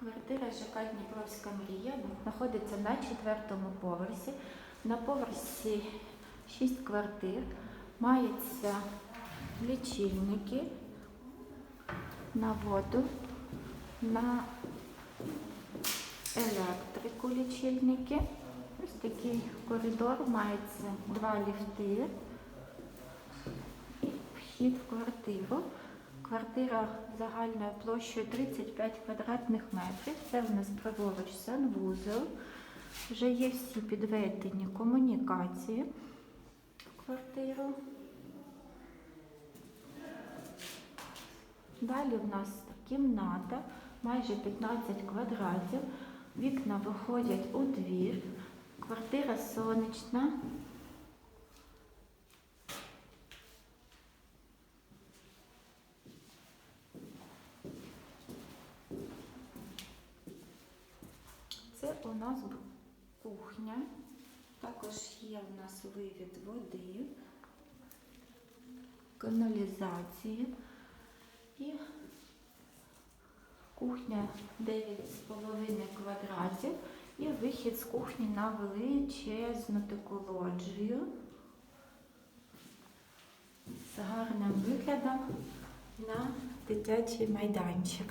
Квартира ЖК Дніпровська мрія знаходиться на четвертому поверсі. На поверсі 6 квартир. Маються лічильники на воду, на електрику лічильники. Ось такий коридор, мається два ліфти вхід в квартиру. Квартира загальною площею 35 квадратних метрів. Це в нас праворуч санвузол. Вже є всі підведені комунікації в квартиру. Далі в нас кімната, майже 15 квадратів. Вікна виходять у двір. Квартира сонячна. Це у нас кухня. Також є у нас вивід води, каналізації і кухня 9,5 квадратів і вихід з кухні на величезну таку лоджію з гарним виглядом на дитячий майданчик.